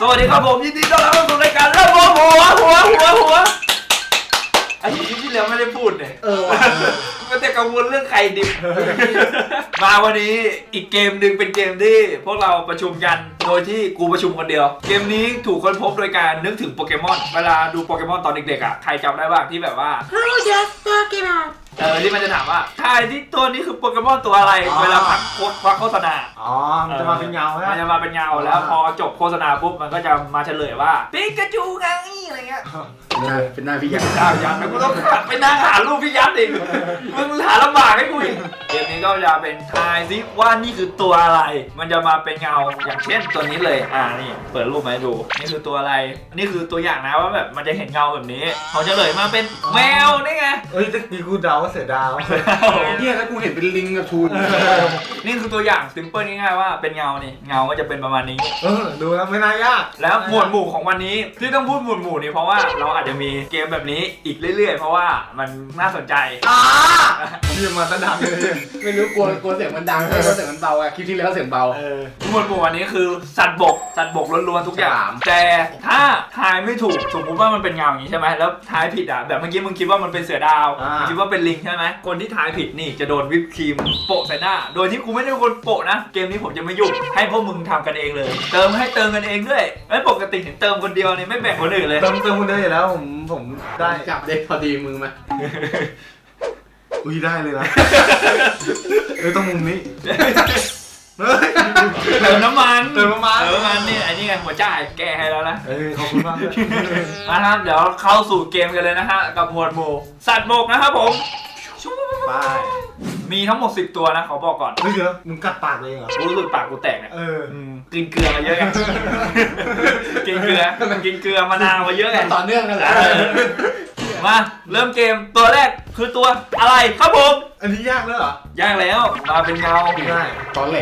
สวัสดีครับผมยินดีต้อนรับเข้าสู่รายการระบบหัวหัวหัวหัวอันนี้ที่แล้วไม่ได้พูดเนี่ย เออว่ะ มันจะกังวลเรื่องใครดิบ มาวันนี้อีกเกมหนึ่งเป็นเกมที่พวกเราประชุมกัน โดยที่กูประชุมคนเดียว เกมนี้ถูกค้นพบโดยการนึกถึงโปเกมอน เวลาดูโปเกมอนตอนเด็กๆอะ ใครจำได้บ้างที่แบบว่า Who just Pokemon? เออที่มันจะถามว่าทายที่ตัวนี้คือโปเกมอนตัวอะไรเวลาพักโฆษพักโฆษณา อ๋อ มันจะมาเป็นเงาใช่ไหม มันจะมาเป็นเงาแล้วพอจบโฆษณาปุ๊บมันก็จะมาเฉลยว่าปิกาจูไงอะไรเงี้ยเป็นหน้าเป็นหน้าพี่ยักษ์อ้าวยันแล้วกูต้องไปนั่งหารูปพี่ยัดอีกมึงหาลำบากให้กูอีก เกมนี้ก็จะเป็นทายซิว่านี่คือตัวอะไร มันจะมาเป็นเงาอย่างเช่นตัวนี้เลย อ่านี่ เปิดรูปมาให้ดู นี่คือตัวอะไร นี่คือตัวอย่างนะว่าแบบมันจะเห็นเงาแบบนี้ เขาเฉลยมาเป็นแมวนี่ไง เอ้ยตะกี้กูเดาว่าเสือดาวเฮียแล้วกูเห็นเป็นลิงกับทูนนี่คือตัวอย่างซิมเปิลง่ายๆว่าเป็นเงานี่ เงาก็จะเป็นประมาณนี้ เออดูแล้วไม่น่ายาก แล้วหมวดหมู่ของวันนี้ที่ต้องพูดหมวดหมู่นี่เพราะว่าเราอาจจะมีเกมแบบนี้อีกเรื่อยๆ เพราะว่ามันน่าสนใจอ่าพี่มาตะดังเลยไม่รู้กลัวกลัวเสียงมันดังไม่กลัวเสียงมันเบาอะคลิปที่แล้วเสียงเบา เออหมวดหมู่วันนี้คือสัตว์บกสัตว์บกล้วนๆทุกอย่าง ฉลาม แต่ถ้าทายไม่ถูกสมมติว่ามันเป็นเงาอย่างนี้ใช่ไหมแล้วทายผิดอะแบบเมื่อกี้มึงคิดว่ามันเป็นเสือดาวอ่ามึงคิดว่าเป็นลิงใช่ไหมคนที่ทายผิดนี่จะโดนวิปครีมโปะใส่หน้า โดยที่กูไม่ได้เป็นคนโปะนะ เกมนี้ผมจะไม่ยุ่งให้พวกมึงทำกันเองเลย เติมให้เติมกันเองด้วยไม่ปกติเห็นเติมคนเดียวนี่ไม่แบ่งคนอื่นเลย เติมเติมคนเดียวอยู่แล้วผมผมได้จับได้พอดีมือไหม อุ้ยได้เลยนะเออต้องมุมนี้เฮ้ยเติมน้ำมันเติมน้ำมันเติมน้ำมันนี่อันนี้ไงหัวจ่ายแก้ให้แล้วนะเออขอบคุณมากเลยนะครับเดี๋ยวเข้าสู่เกมกันเลยนะฮะกับหมวดหมู่สัตว์บกนะครับผมไปมีทั้งหมด 10 ตัวนะขอบอกก่อนเฮ้ยเดี๋ยวมึงกัดปากเลยเหรอกูรู้สึกปากกูแตกเนี่ยเอออืมกินเกลือมาเยอะไงกินเกลือกินเกลือมะนาวมาเยอะไงต่อเนื่องกันแหละเออ มา เริ่มเกมตัวแรกคือตัวอะไรครับผม อันนี้ยากแล้วเหรอย่างแล้ว มาเป็นเงาได้ตอนแหล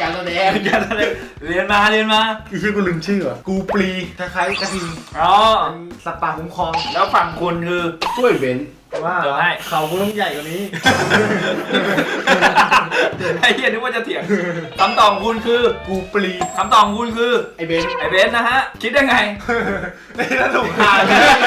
การแสดงกันอะไรเรียนมาเรียนมาอีชื่อกูลืมชื่อเหรอกูปลีคล้ายๆกระทิงอ๋อเป็นสัตว์ป่าคุ้มครองแล้วฝั่งคุณคือ ช่วยเบนซ์ ว่าเดี๋ยวให้ เขากูต้องใหญ่กว่านี้ ไอ้เหี้ยนึกว่าจะเถียงคำตอบของคุณคือกูปลีคำตอบของคุณคือ ไอเบนซ์ไอเบนซ์นะฮะ คิดได้ไงนี่ถ้าถูกอ่าทาง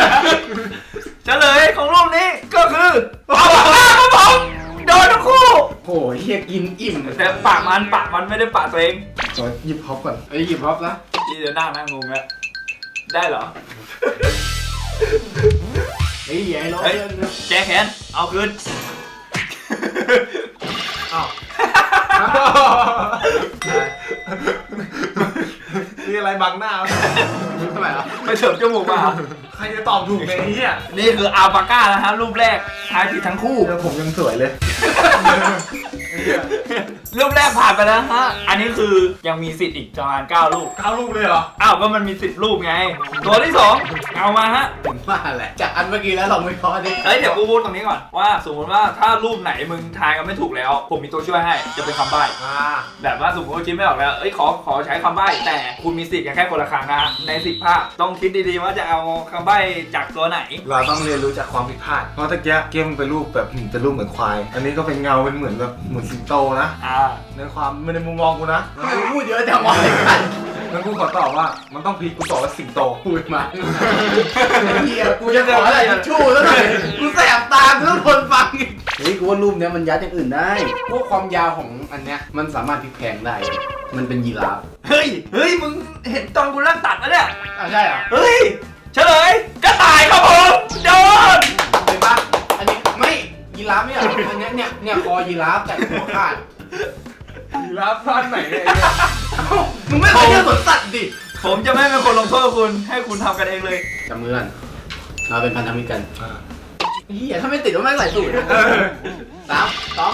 เฉลยของรูปนี้ก็คือเอาครับผมโดนทั้งคู่ โอ้ยเฮียกินอิ่มแต่ปากมันปากมันไม่ได้ปากตัวเองขอหยิบฮอปก่อนไอ้ยหยิบพ็อปนะที่เดี๋ยวนั่งนั่งงงแล้วได้เหรอ ไอ้ยอย่าให้น้องเฮ้ย เล่นนะแก้แค้นเอาคืน อ้าวนี่อะไรบังหน้าทำไมอะไปเสริมจมูกมาเหรอใครจะตอบถูกในนี้อะนี่คืออัลปาก้านะฮะรูปแรกทายผิดทั้งคู่ เดี๋ยวผมยังสวยเลย รูปแรกผ่านไปแล้วฮะ อันนี้คือยังมีสิทธิ์อีกประมาณ9รูปเก้ารูปเลยเหรออ้าวก็มันมีสิบรูปไง ตัวที่สองเอามาฮะผมว่าแหละ จากอันเมื่อกี้แล้วลองไม่พอดิเฮ้ยเดี๋ยวกูพูดตรงนี้ก่อนว่าสมมติว่าถ้ารูปไหนมึงทายกันไม่ถูกแล้ว ผมมีตัวช่วยให้จะเป็นคำใบ้อ่าแบบว่าสมมติว่าคิดไม่ออกแล้วเอ้ยขอขอใช้คำใบ้แต่คุณมีสิทธิ์กันแค่คนละครั้งนะฮะในสิบภาพต้องคิดดีๆว่าจะเอาคำใบ้จากตัวไหน เราต้องเรียนรู้จากความผิดพลาดเพราะตะเกียเกมมันเป็นรูปแบบหืมเป็นรูปเหมือนควาย อันนี้ก็เป็นเงาเป็นเหมือนแบบเหมือนสิงโตนะอ่าในความไม่ในมุมมองกูนะมึงพูดเยอะจังวะไอ้กันงั้นกูขอตอบว่ามันต้องพีคกูตอบว่าสิงโตพูดมาเฮียกูจะขออะไรทิชชู่ซะหน่อยกูแสบตากูต้องทนฟังอีกเฮ้ยกูว่ารูปเนี้ยมันยัดอย่างอื่นได้พวกความยาวของอันเนี้ยมันสามารถพลิกแพลงได้ มันเป็นยีราฟเฮ้ยเฮ้ยมึงเห็นตอนกูเริ่มตัดแล้วเนี่ยอะใช่เหรอเฮ้ยเฉลยกระต่ายครับผมโดนเห็นปะอันนี้ไม่ยีราฟไม่เหรออันเนี้ยเนี่ยเนี่ยคอยีราฟแต่หัวขาด รับพลาดไหนเนี่ยเอ้ามึงไม่เคยเจอสวนสัตว์ดิ ผมจะไม่เป็นคนลงโทษคุณ ให้คุณทำกันเองเลย จับมือกันเราเป็นพันธมิตรกันเฮียถ้าไม่ติดว่าไม่งใส่สูตรนะสามสอง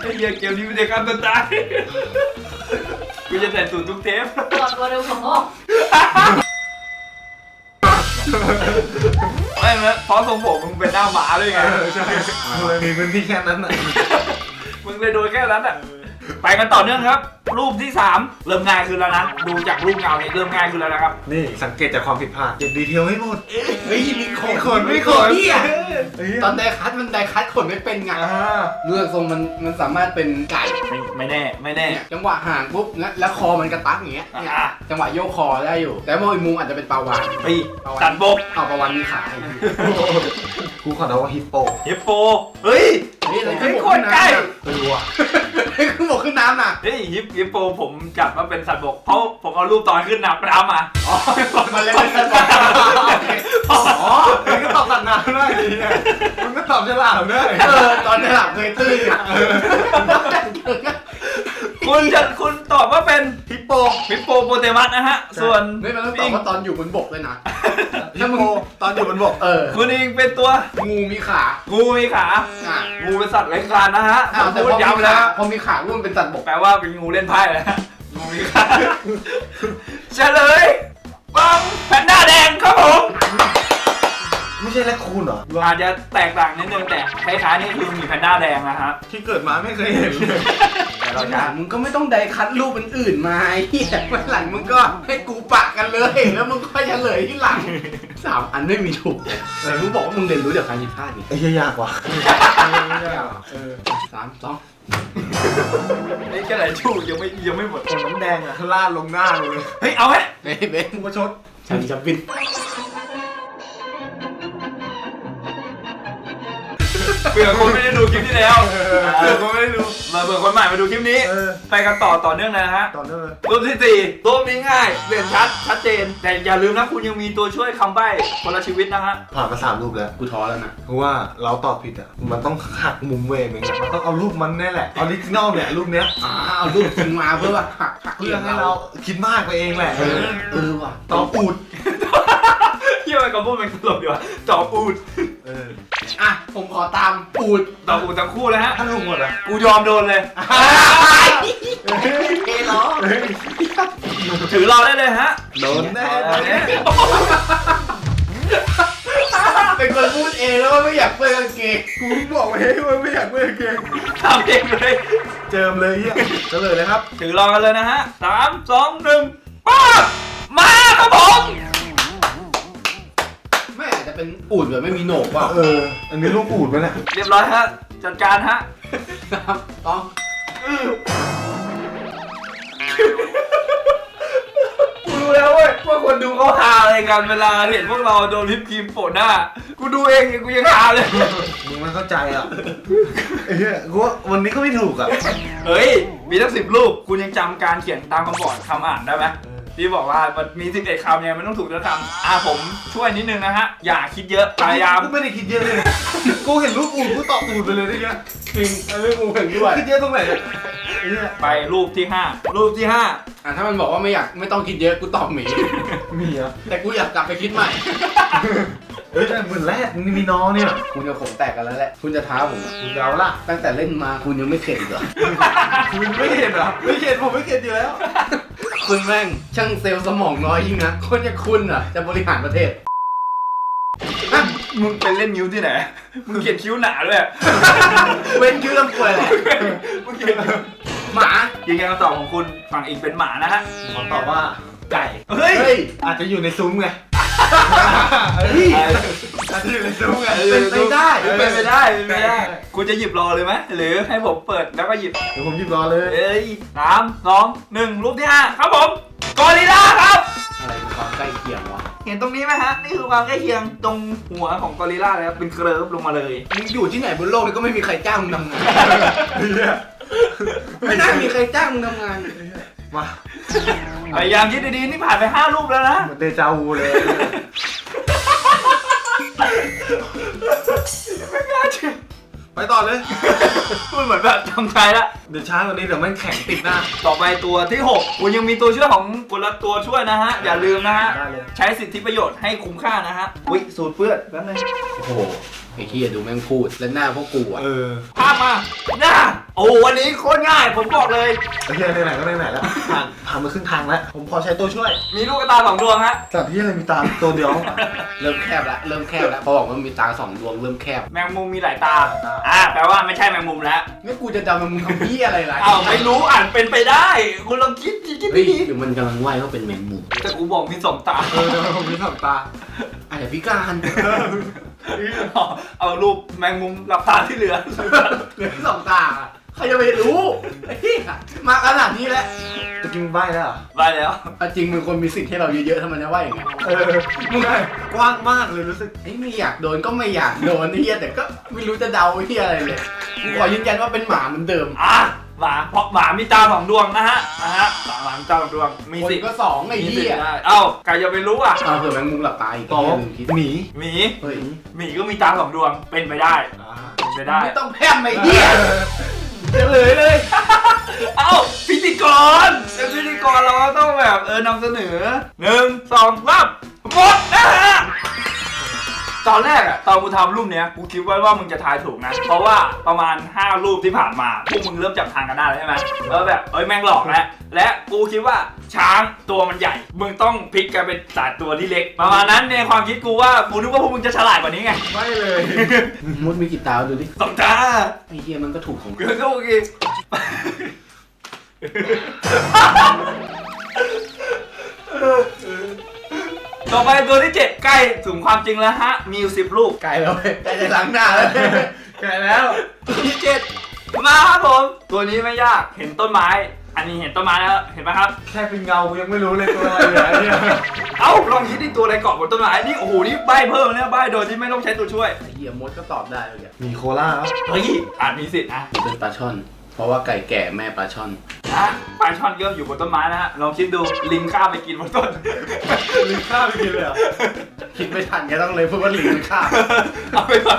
ไอ้เหี้ยเกมนี้มันจะการตันตายกูจะใส่สูตรทุกเทปตัวตัวเร็วของพ่อไม่นะเพราะทรงผมมึงเป็นหน้าหมาด้วยไงเออใช่เลยมีพื้นที่แค่นั้นน่ะ มึงเลยโดนแค่นั้นอะ ไปกันต่อเนื่องครับ รูปที่ 3 เริ่มง่ายขึ้นแล้วนะ ดูจากรูปเงาเนี่ยเริ่มง่ายขึ้นแล้วนะครับ นี่สังเกตจากความผิดพลาดเก็บดีเทลให้หมดเฮ้ยมีขนขนไม่ขนเฮียเฮ้ยตอนไดคัตมันไดคัตขนไม่เป็นไงอ่าเรื่องทรงมันมันสามารถเป็นไก่ไม่ไม่แน่ไม่แน่ เนี่ยจังหวะห่างปุ๊บแล้วแล้วคอมันกระตักอย่างเงี้ยเนี่ยอะ จังหวะโยกคอได้อยู่ แต่ว่าอีกมุมอาจจะเป็นปลาวานปีตัดบกเอาปลาวานมีขาอีกกูขอเดาว่าฮิปโปฮิปโปเฮ้ย เฮ้ยอะไรเฮ้ขึ้นยบกโคขึ้ตนรใกล้น้ำน่ะไม่รู้อะเฮ้ยขึ้นบกขึ้นน้ำน่ะเฮ้ยฮิปฮิปโปผมจับว่าเป็นสัตว์บกเพราะผมเอารูปตอนขึ้นน้ำน้ำมาอ๋อมันเลยเป็นสัตว์บกอ๋อเฮ้ยก็ตอบตัดน้ำได้ดีเนี่ยมึงก็ตอบฉลาดได้เออตอนนี้หลับเคยตื้นอะ คุณจะคุณตอบว่าเป็นฮิปโปฮิปโปโปเตมัสนะฮะ ส่วนไม่มันต้องตอบว่าตอนอยู่บนบกเลยนะฮิปโปตอนอยู่บนบกเออคุณเองเป็นตัว งูมีขา งูมีขาอะงูเป็นสัตว์เลื้อยคลานนะฮะอ้าวแต่พูพดอมีย้ำแล้ขาวพอมีขางูมันเป็นสัตว์บกแปลว่าเป็นงูเล่นไพ่แล้วฮะงูมีขาเฉลยปังแพนด้าแดงครับผม ไม่ใช่แรคคูนเหรอ อาจจะแตกต่างนิดนึงแต่คล้ายๆนี่คือมีแพนด้าแดงนะฮะ ที่เกิดมาไม่เคยเห็นเลยแต่เราหจะลังมึงก็ไม่ต้องไดคัดรูปอื่นๆมาไอ้เหี้ยวันหลังมึงก็ให้กูปะกันเลย แล้วมึงค่อยเฉลยที่หลังสามอันไม่มีถูกเลยแต่มึงบอกว่ามึงเรียนรู้จากการผิดพลาดนี่ไอ้เหี้ยยากว่ะเออสามสองนี่แค่ไหนชูยังไม่ยังไม่หมดคนน้ำแดงอะลาดลงหน้ากูเลย เฮ้ยเอาไหมเฮ้ยเบนกูประชดฉันจะบิน เผื่อคนไม่ได้ดูคลิปที่แล้วเผื่อคนไม่ได้ดูมาเผื่อคนใหม่มาดูคลิปนี้ เออ ไปกันต่อต่อเนื่องเลยนะฮะตอนนั้นเลยรูปที่สี่รูปนี้ง่ายเรียนชัดชัดเจน แต่อย่าลืมนะคุณยังมีตัวช่วยคำใบ้คนละชีวิตนะฮะผ่านมาสามรูปแล้ว กูท้อแล้วนะเพราะว่าเราตอบผิดอะ มันต้องหักมุมเวงมันมันต้องเอารูปมันแน่แหละออริจินอลเนี่ยรูปเนี้ยอ่าเอารูปจริงมาเพื่อว่าหักหักเพื่อให้เราคิดมากไปเองแหละเออเออว่ะตอบปูดเที่ยวไปกับพูดเป็นตลกดีกว่าจอปูดเอออะ ผมขอตามปูดต่อปูดทั้งคู่เลยฮะถ้าถูกหมดอะกูยอมโดนเลย เอเหรอถือเราได้เลยฮะ โดนแน่เอาเนี่ยเป็นคนพูดเองแล้วว่าไม่อยากเปิดกางเกงกูบอกไว้ให้ว่าไม่อยากเล่นเกมทำเองเลย เจิมเลยเฮียเฉลยเลยครับ ถือเรากันเลยนะฮะสามสองหนึ่งป้าบมาครับผมไม่อาจจะ เป็นอูดแบบไม่มีโหนกเปล่าเออ อันนี้รูปอูดไหมเนี่ยเรียบร้อยฮะ จัดการฮะ ครับต้องกูรู้แล้วเว้ยว่าคนดูเขาฮาอะไรกันเวลาเห็นพวกเราโดนลิปครีมโปะหน้า กูดูเองกูยังฮาเลย มึงไม่เข้าใจอะไอ้เหี้ยกูว่าวันนี้ก็ไม่ถูกอะ เฮ้ย มีตั้งสิบรูป คุณยังจำการเขียนตามคำบอกคำอ่านได้ไหม ที่บอกว่ามันมีสิบเอ็ดคำเนี่ยมันต้องถูกทุกคำอะผมช่วยนิดนึงนะฮะ อย่าคิดเยอะพยายามกูไม่ได้คิดเยอะเลย กูเห็นรูปอูดกูตอบอูดไปเลยได้ไงจริงเออกูเห็นด้วยคิดเยอะตรงไหนเนี่ยไอ้เหี้ยไปรูปที่ 5 รูปที่อะถ้ามันบอกว่าไม่อยากไม่ต้องคิดเยอะกูตอบหมีมีอะแต่กูอยากกลับไปคิดใหม่เฮ้ยแต่เหมือนแรกนี่มีน้องเนี่ย คุณจะผมแตกกันแล้วแหละ คุณจะท้าผมอะมึงเอาล่ะตั้งแต่เล่นมาคุณยังไม่เข็ดเหรอ คุณไม่เห็นเหรอ ไม่เห็นผมไม่เห็นอยู่แล้ว คุณแม่งช่างเซลล์สมองน้อยยิ่งนะคนอย่างคุณอะ จะบริหารประเทศ5มึงเป็นเล่นนิ้วที่ไหน มึงเขียนคิ้วหนาด้วยเว้นชื่อลำป่วยแหละมึงเขียนหมายืนยันคำตอบของคุณฝั่งอีกเป็นหมานะฮะขอตอบว่าไก่ เฮ้ย เฮ้ย อาจจะอยู่ในซุ้มไง เฮ้ยอาจจะอยู่ในซุ้มไงเป็นไปได้เป็นไปได้เป็นไปได้ คุณจะหยิบรอเลยไหมหรือให้ผมเปิดแล้วก็หยิบ เดี๋ยวผมหยิบรอเลย เอ้ยสามสองหนึ่งรูปที่ห้าครับผมกอริลลาครับ อะไรคือความใกล้เคียงวะ เห็นตรงนี้ไหมฮะ นี่คือความใกล้เคียงตรงหัวของกอริลลาเลยครับเป็นเคลิร์ฟลงมาเลย มึงอยู่ที่ไหนบนโลกนี้ก็ไม่มีใครจ้างมึงทำงาน ไม่น่ามีใครจ้างมึงทำงาน มา พยายามคิดดีๆนี่ผ่านไป5รูปแล้วนะ เหมือนเดจาวูเลย ไม่น่าเชื่อไปต่อเลยพูดเหมือนแบบจำใจละ เดี๋ยวช้ากว่านี้เดี๋ยวมันแข็งติดหน้า ต่อไปตัวที่ 6 คุณยังมีตัวช่วยของคนละตัวช่วยนะฮะ อย่าลืมนะฮะ ได้เลย ใช้สิทธิประโยชน์ให้คุ้มค่านะฮะอุ้ยสูตรเปื้อนแป๊บนึงโอ้โหไอ้ที่ดูแม่งพูดและหน้าพวกกูอะเออภาพมาหน้าโอ้วันนี้โคตรง่ายผมบอกเลย ไอ้เหี้ยไหนๆก็ไหนๆแล้วผ่าน ผ่านมาครึ่งทางแล้ว ผมขอใช้ตัวช่วย มีลูกกระตาสองดวงฮะ สัตว์ที่อะไรมีตาตัวเดียว เริ่มแคบแล้วเริ่มแคบแล้วพอบอกว่ามีตาสองดวงเริ่มแคบแมงมุมมีหลายตา อ่าแปลว่าไม่ใช่แมงมุมแล้วนี่กูจะจำมันมึงทำพี่อะไรล่ะอ้าวไม่รู้อ่านเป็นไปได้ คุณลองคิดดีคิดเฮ้ยดีหรือมันกำลังว่ายว่าเป็นแมงมุมแต่กูบอกมีสองตา เออเดี๋ยวผมมีสองตา อาจจะพิการเอารูปแมงมุมหลับตาที่เหลือ เหลือสองตาอะใครจะไปรู้ไอ้เหี้ยมาขนาดนี้แล้ว จะกินใบแล้วเหรอไปแล้วเอาจริงมึงควรมีสิทธิ์ให้เราเยอะๆทำไมจะว่าอย่างไงเออมึงได้กว้างมากเลยรู้สึก ไอ้ยไม่อยากโดนก็ไม่อยากโดนไอ้เหี้ยแต่ก็ไม่รู้จะเดาไอ้เหี้ยอะไรเลยกูขอยืนยันว่าเป็นหมาเหมือนเดิมอะหมาเพราะหมามีตาสองดวงนะฮะนะฮะหมาหมามีตาสองดวง มีคนสิทธิ์ก็สองไอ้มีสิทเหี้ยธิ์ได้เอ้าใครจะไปรู้อะเอาเผื่อแมงมุมหลับตาอีกบอกว่าลืมคิดหมีหมีเฮ้ยหมีก็มีตาสองดวงเป็นไปได้อ่าเป็นไปได้ ไม่ต้องแพร่มไอ้เหี้ย เฉลยเลย เอ้าพิธีกรเป็นพิธีกรเราก็ต้องแบบเออนำเสนอหนึ่งสองสามหมดนะฮะ ตอนแรกอะตอนกูทำรูปเนี้ยกูคิดไว้ว่ามึงจะทายถูกนะ เพราะว่าประมาณ 5 รูปที่ผ่านมาพวกมึงเริ่มจับทางกันได้แล้วใช่ไหมแล้วแบบเอ้ยแม่งหลอกแล้วและกูคิดว่าช้างตัวมันใหญ่ มึงต้องพลิกกันเป็นสายตัวที่เล็ก ประมาณนั้นในความคิดกูว่ากูนึกว่าพวกมึงจะฉลาดกว่านี้ไงไม่เลยมดมีกี่ตาดูดิสองตาไอ้เหี้ยมันก็ถูกของเกินก็โอเค ต่อไปตัวที่ 7 ใกล้ถึงความจริงแล้วฮะ มีอยู่สิบลูกไกลแล้วเว้ยไกลจะล้างหน้าแล้วแก่แล้ว ตัวที่7มาครับผม ตัวนี้ไม่ยากเห็นต้นไม้ อันนี้เห็นต้นไม้แล้วเห็นไหมครับ แค่เป็นเงากูยังไม่รู้เลยตัวอะไรเหลือเนี่ยเอ้าลองคิดที่ตัวอะไรเกาะบนต้นไม้นี่โอ้โหนี่ใบเพิ่มเนี่ยใบโดยที่ไม่ต้องใช้ตัวช่วยไอ้เหี้ยมดก็ตอบได้เลยอะมีโคล่าแล้วเฮ้ยอาจมีสิทธิ์นะเป็นปลาช่อน เพราะว่าไก่แก่แม่ปลาช่อนนะปลาช่อนเริ่มอยู่บนต้นไม้นะฮะลองคิดดูลิงข้ามไปกินบนต้นมีข้าวไปกินเลยเหรอ คิดไม่ทันก็ต้องเลยพูดว่าหลิงมันฆ่าเอาไปก่อน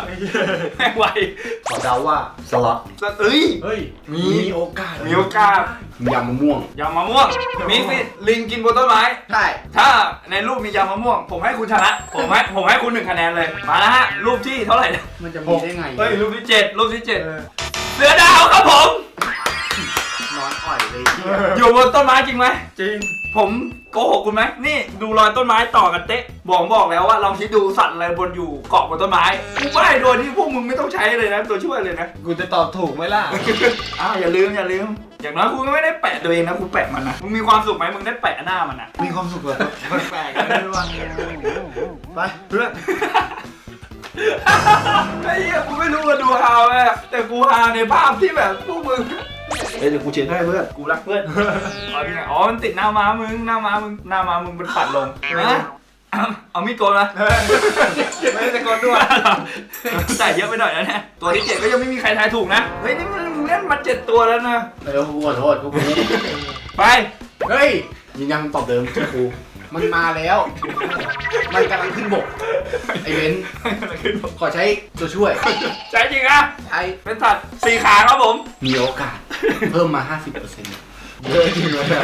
แม่งไวขอเดาว่าสล็อตเอ้ย เฮ้ยมี มีโอกาสมีโอกาส ยำมะม่วงยำมะม่วงมีสิทธิ์ลิงกินบนต้นไม้ ใช่ถ้าในรูปมียำมะม่วง ผมให้คุณชนะ ผมให้ผมให้คุณหนึ่งคะแนนเลย มาแล้วฮะ รูปที่เท่าไหร่นะมันจะมีได้ไงเฮ้ยรูปที่เจ็ดรูปที่เจ็ด เออ เสือดาวครับผม นอนอ่อยเลยเหี้ยอยู่บนต้นไม้จริงไหม จริง ผมโกหกคุณไหม นี่ดูรอยต้นไม้ต่อกันเต๊ะบอกบอกแล้วว่าลองคิดดูสัตว์อะไรบนอยู่เกาะบนต้นไม้กูใบ้โดยที่พวกมึงไม่ต้องใช้เลยนะตัวช่วยเลยนะ กูจะตอบถูกไหมล่ะ อ้าวอย่าลืมอย่าลืม อย่างน้อยคุณก็ไม่ได้แปะตัวเองนะคุณแปะมันนะ มึงมีความสุขไหมมึงได้แปะหน้ามันนะ มีความสุขแบบแปลกๆเลยด้วยไปเพื่อน ไอ้เหี้ยกูไม่รู้ว่าดูฮาไหมแต่กูฮาในภาพที่แบบพวกมึงเอ้ยเดี๋ยวกูเช็ดให้เพื่อนกูรักเพื่อนเอาที่ไหนอ๋อมันติดหน้าม้ามึงหน้าม้ามึงหน้าม้ามึงมันปัดลงนะเอาเอามีดโกนมาไม่ได้ตะโกนด้วยใส่เยอะไปหน่อยนะเนี่ยตัวที่เจ็ดก็ยังไม่มีใครทายถูกนะเฮ้ยนี่มันมึงเล่นมาเจ็ดตัวแล้วนะเออกูขอโทษกูกูไป เฮ้ยยืนยันคำตอบเดิมเชื่อกู มันมาแล้ว มันกำลังขึ้นบก ไอ้เบนซ์ขอใช้ตัวช่วย ใช่จริงอะใช้เป็นสัตว์สี่ขาครับผม มีโอกาส เพิ่มมา 50%เยอะจริงเลยเนี่ย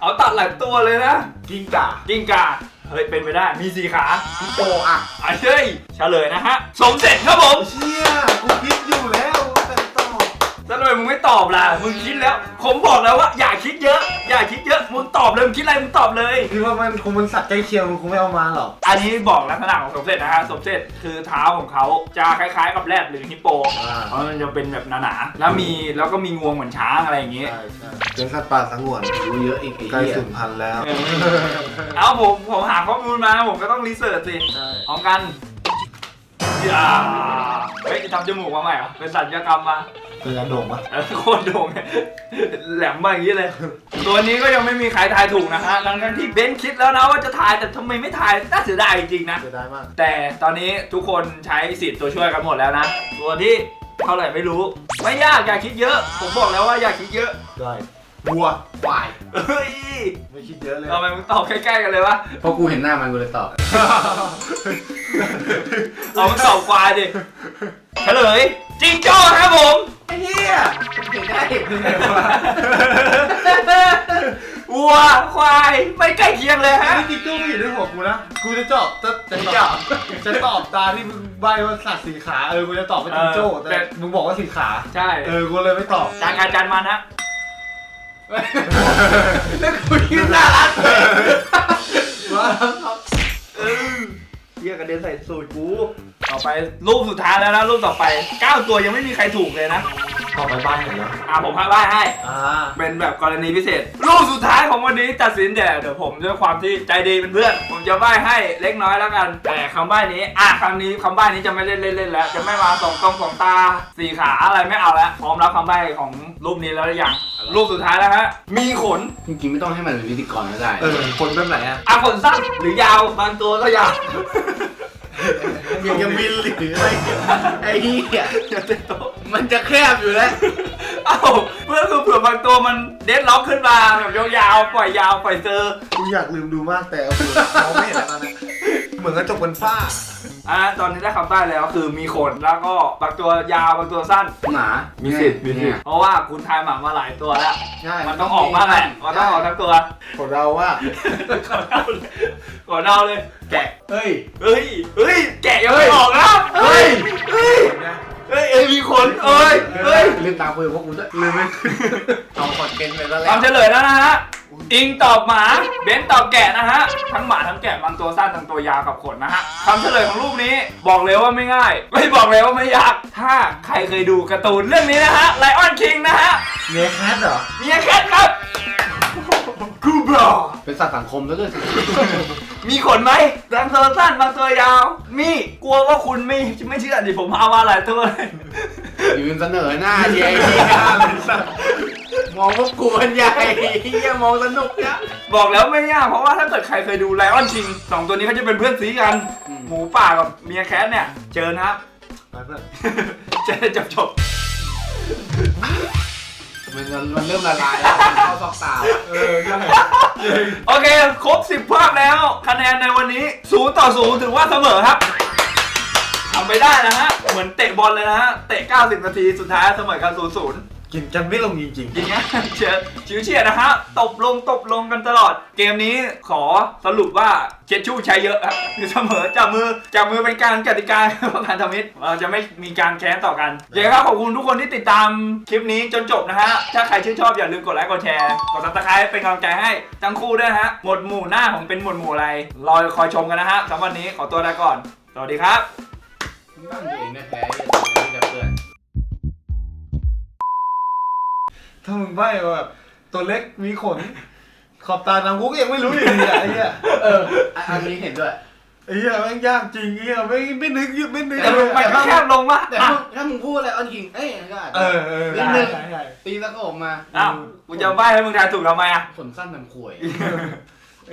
เอาตัดหลายตัวเลยนะ กิ้งก่า กิ้งก่าเฮ้ยเป็นไปได้ มีสี่ขาพี่โตอะอะเฮ้ยเฉลยนะฮะ สมเสร็จครับผม เชี่ยกูคิดอยู่แล้วแต่ตอบ แล้วทำไมมึงไม่ตอบล่ะ มึงคิดแล้ว ผมบอกแล้วว่าอย่าคิดเยอะ อย่าคิดเยอะ มึงตอบเลย มึงคิดอะไร มึงตอบเลย คิดว่ามันคงเป็นสัตว์ใกล้เคียงมันคงไม่เอามาหรอก อันนี้บอกลักษณะของสมเสร็จนะฮะสมเสร็จคือเท้าของเขาจะคล้ายๆกับแรดหรือฮิปโป อ่า เพราะมันจะเป็นแบบหนาๆ แล้วมีแล้วก็มีงวงเหมือนช้างอะไรอย่างงี้ ใช่ใช่เป็นสัตว์ป่าสงวนรู้เยอะอีกไอ้ใกล้เหี้ยสูญพันธุ์แล้ว เออ เอาผมผมหาข้อมูลมา ผมก็ต้องรีเสิร์ชสิ ใช่ พร้อมกัน อย่าเฮ้ยทำจมูกมาใหม่เหรอเป็นสัญญกรรมมาเป็นยาโด่งปะเออโคตรโด่งเนี่ยแหลมมาอย่างนี้เลย ตัวนี้ก็ยังไม่มีใครทายถูกนะฮะหลังจากที่เบนซ์คิดแล้วนะว่าจะทายแต่ทำไมไม่ทายน่าเสียดายจริงๆนะ เสียดายมาก แต่ตอนนี้ทุกคนใช้สิทธิ์ตัวช่วยกันหมดแล้วนะ ตัวที่เท่าไหร่ไม่รู้ ไม่ยากอย่าคิดเยอะ ผมบอกแล้วว่าอย่าคิดเยอะ ได้ บัวควายเฮ้ยไม่คิดเยอะเลยทำไมมึงตอบใกล้ๆกันเลยวะเพราะกูเห็นหน้ามันกูเลยตอบ เอามึงตอบควายดิเฉลยจิงโจ้ครับผมไอ้เหี้ยเห็นได้เห็นได้วะวัวควายไม่ใกล้เคียงเลยฮะ นี่จิ๊กโจ้ไม่อยู่ในหัวกูนะ กูจะตอบจะจะตอบจะตอบตาที่มึงใบว่าสัตว์สีขา เออ กูจะตอบว่าจิ๊กโจ้เออแต่มึงบอกว่าสีขา ใช่ เออ กูเลยไม่ตอบจานการจานมันฮะ แล้วกูยืนน่ารักเลยว้าวเออเฮียกระเด็นใส่สูตรกู ต่อไปรูปสุดท้ายแล้วนะรูปต่อไป 9 ตัวยังไม่มีใครถูกเลยนะ ต่อไปบ้านไหนแล้วอะผมพาบ้ายให้ อ่าเป็นแบบกรณีพิเศษ รูปสุดท้ายของวันนี้ตัดสินเดี๋ยวเดี๋ยวผมด้วยความที่ใจดีเป็นเพื่อน ผมจะใบ้ให้เล็กน้อยแล้วกัน แต่คำใบ้นี้ อะคำนี้คำใบ้นี้จะไม่เล่นเล่นๆแล้ว จะไม่มาสองตรงสองตาสี่ขาอะไรไม่เอาแล้วพร้อมรับคำใบ้ของรูปนี้แล้วหรือยังรูปสุดท้ายแล้วฮะมีขนจริงๆไม่ต้องให้มันเป็นพิธีกรก็ได้ เออคนแบบไหนอะอะขนสั้นหรือยาวบางตัวก็ยาว ยังบินหรืออะไรไอ้เหี้ยอย่าเต็มโต๊ะมันจะแคบอยู่แล้ว เอ้าเพื่อคือเผื่อบางตัวมันเด็ดล็อกขึ้นมาแบบยาวๆปล่อยยาวปล่อยเจอ กูอยากลืมดูมากแต่เอาคือมองไม่เห็นแล้วตอนนี้ เหมือนกระจกบนฝ้า อะตอนนี้ได้คำใต้แล้วคือมีขนแล้วก็บางตัวยาวบางตัวสั้น หมามีสิทธิ์มีสิทธิ์เพราะว่าคุณทายหมามาหลายตัวแล้ว ใช่มันต้องออกบ้างแหละมันต้องออกทั้งตัว ของเราว่า ขอเดาเลยขอเดาเลยแกะ เฮ้ย เฮ้ย เฮ้ย แกะยังไม่ออกนะ เฮ้ย เฮ้ย เฮ้ย เอ้ยมีขนเอ้ย เฮ้ยลืมตาคุยกับพวกกูด้วยลืมไม่เอาคอนเทนต์ไปแล้วแหคำละเฉลยแล้วนะฮะ อิงตอบหมาเบนซ์ตอบแกะนะฮะ ทั้งหมาทั้งแกะบางตัวสั้นบางตัวยาวกับขนนะฮะคำเฉลยของรูปนี้บอกเลยว่าไม่ง่าย ไม่บอกเลยว่าไม่ยาก ถ้าใครเคยดูการ์ตูนเรื่องนี้นะฮะไลออนคิงนะฮะเมียแคทเหรอเมียแคทครับกูบรอเป็นสัตว์สังคมแล้วด้วยสิ มีขนไหมบางตัวสั้นบางตัวยาว มี กลัวว่าคุณไม่ไม่เชื่อดิผมเอามาหลายตัวเลย ยืนเสนอหน้าเดีย มองพวกกูกันใหญ่เฮียมองสนุกเนี่ยบอกแล้วไม่ยากเพราะว่าถ้าเกิดใครเคยดูไลออนคิงสองตัวนี้เขาจะเป็นเพื่อนซีกัน หมูป่ากับเมียแคทเนี่ย เจอนะครับไปเพื่อนจะได้จบจบมันมันเริ่มละลายแล้วมันเข้าซอกตาเออใช่ๆโอเค ครบ 10 ภาพแล้ว คะแนนในวันนี้0ต่อ0ถือว่าเสมอครับทำไปได้นะฮะ เหมือนเตะบอลเลยนะฮะ เตะ 90 นาที สุดท้ายเสมอกัน0-0 กินกันไม่ลงจริงจริงนะเชียร์ชิวเชียร์นะฮะตบลงตบลงกันตลอด เกมนี้ขอสรุปว่าเช็ดชู้ใช้เยอะครับคือเสมอจับมือจับมือเป็นการกติกาของการทำมิตรเราจะไม่มีการแค้นต่อกันยังไงครับขอบคุณทุกคนที่ติดตามคลิปนี้จนจบนะฮะถ้าใครชื่นชอบอย่าลืมกดไลค์กดแชร์กดซับสไครป์เป็นกำลังใจให้ทั้งคู่ด้วยนะฮะหมวดหมู่หน้าผมเป็นหมวดหมู่อะไรรอคอยชมกันนะฮะสำหรับวันนี้ขอตัวลาก่อน สวัสดีครับ ตั้งตัวเองแท้ ถ้ามึงใบ้ว่าแบบตัวเล็กมีขน ขอบตาดำกูก็ยังไม่รู้อยู่ดีอะไอ้เหี้ยเอออันนี้เห็นด้วย ไอ้เหี้ยแม่งยากจริงไอ้เหี้ยไม่ไม่นึกไม่นึกแต่มันมันก็แคบลงปะแต่อะถ้าถ้ามึงพูดอะไรออนคิงเอ้ยก็อาจจะ เออเออนิดนึง ใช่ใช่ตีแล้วก็ออกมาอ้าวกูจะใบ้ให้มึงทายถูกทำไมอะ ขนสั้นทำขวยใ